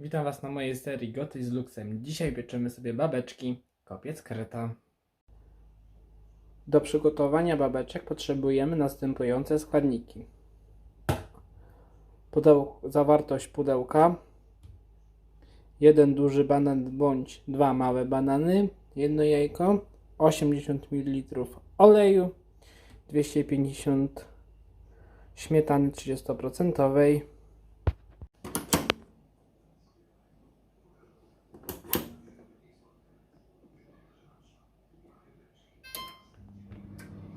Witam Was na mojej serii Goty z Luxem. Dzisiaj pieczymy sobie babeczki, kopiec kreta. Do przygotowania babeczek potrzebujemy następujące składniki. Pudeł, zawartość pudełka. Jeden duży banan bądź dwa małe banany, jedno jajko, 80 ml oleju, 250 śmietany 30%.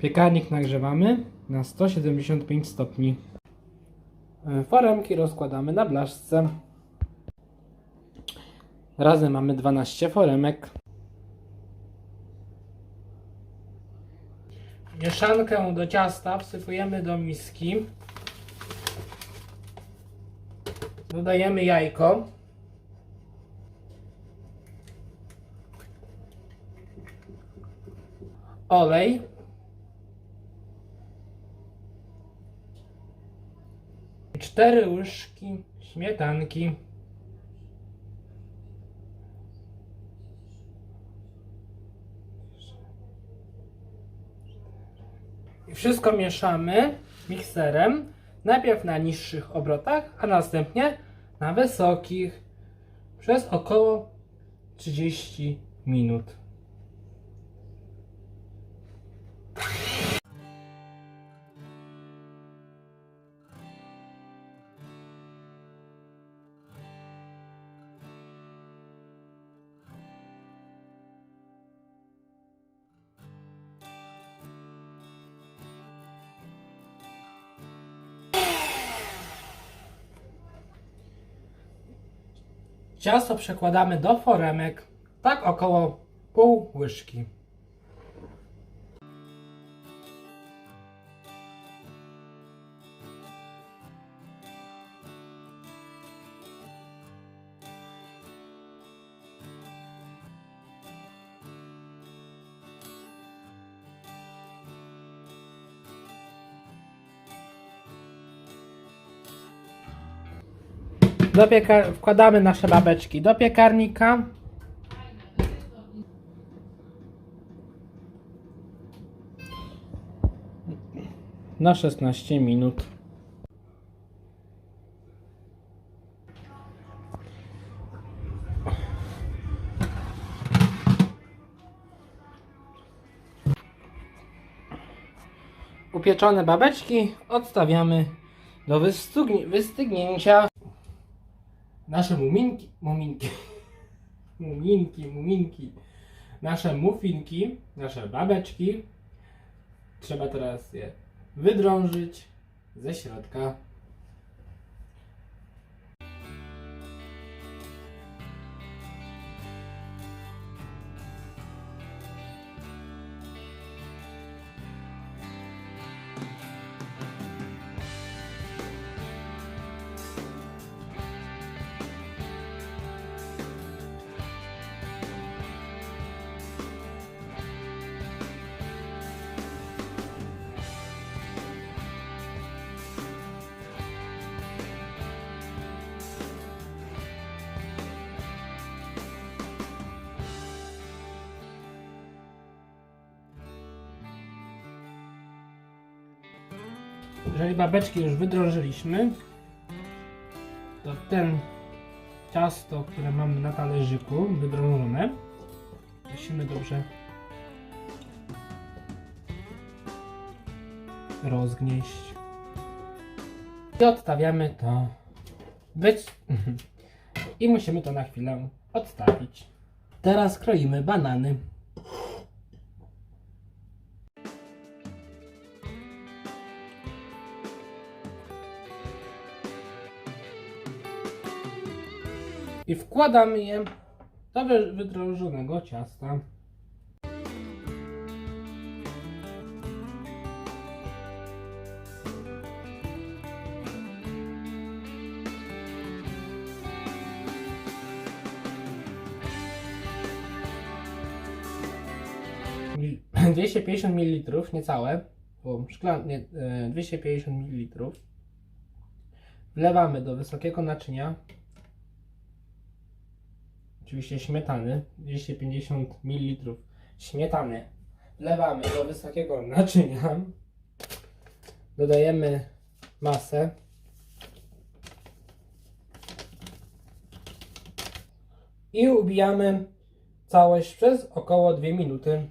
Piekarnik nagrzewamy na 175 stopni. E, Foremki rozkładamy na blaszce. Razem mamy 12 foremek. Mieszankę do ciasta wsypujemy do miski. Dodajemy jajko. Olej. Cztery łyżki śmietanki. I wszystko mieszamy mikserem. Najpierw na niższych obrotach, a następnie na wysokich przez około 30 minut. Ciasto przekładamy do foremek, tak około pół łyżki. Do pieka- wkładamy nasze babeczki do piekarnika. Na 16 minut. Upieczone babeczki odstawiamy do wystygnięcia. Nasze muminki, muminki, muminki, muminki, nasze muffinki, nasze babeczki. Trzeba teraz je wydrążyć ze środka. Jeżeli babeczki już wydrążyliśmy, to ten ciasto, które mamy na talerzyku, wydrążone, musimy dobrze rozgnieść. I odstawiamy to być. I musimy to na chwilę odstawić. Teraz kroimy banany. I wkładamy je do wy- wydrążonego ciasta. Mil- 250 ml, niecałe, bo szklan, nie, e, 250 ml. Wlewamy do wysokiego naczynia oczywiście śmietany, 250 ml śmietany. Wlewamy do wysokiego naczynia. Dodajemy masę. I ubijamy całość przez około 2 minuty.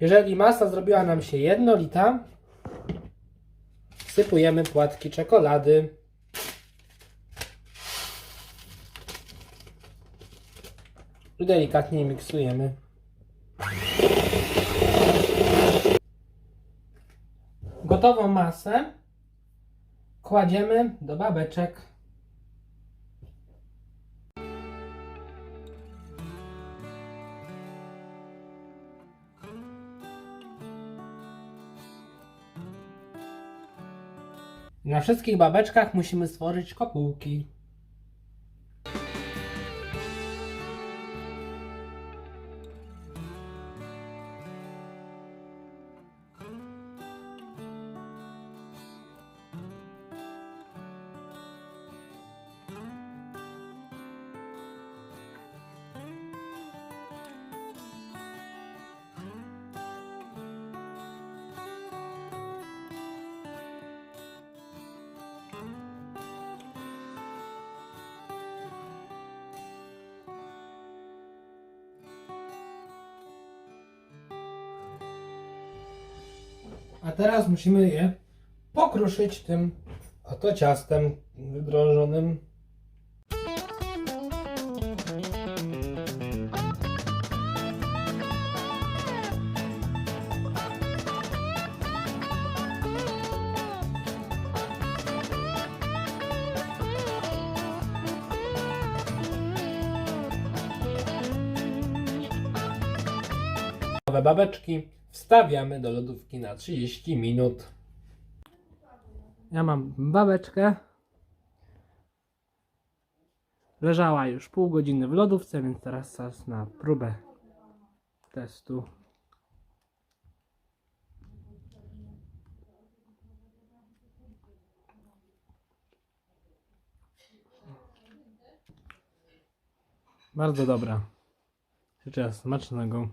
Jeżeli masa zrobiła nam się jednolita, wsypujemy płatki czekolady. I delikatnie miksujemy. Gotową masę kładziemy do babeczek. Na wszystkich babeczkach musimy stworzyć kopułki. A teraz musimy je pokruszyć tym oto ciastem wydrążonym. Babeczki wstawiamy do lodówki na 30 minut. Ja mam babeczkę. Leżała już pół godziny w lodówce, więc teraz czas na próbę testu. Bardzo dobra. Życzę smacznego.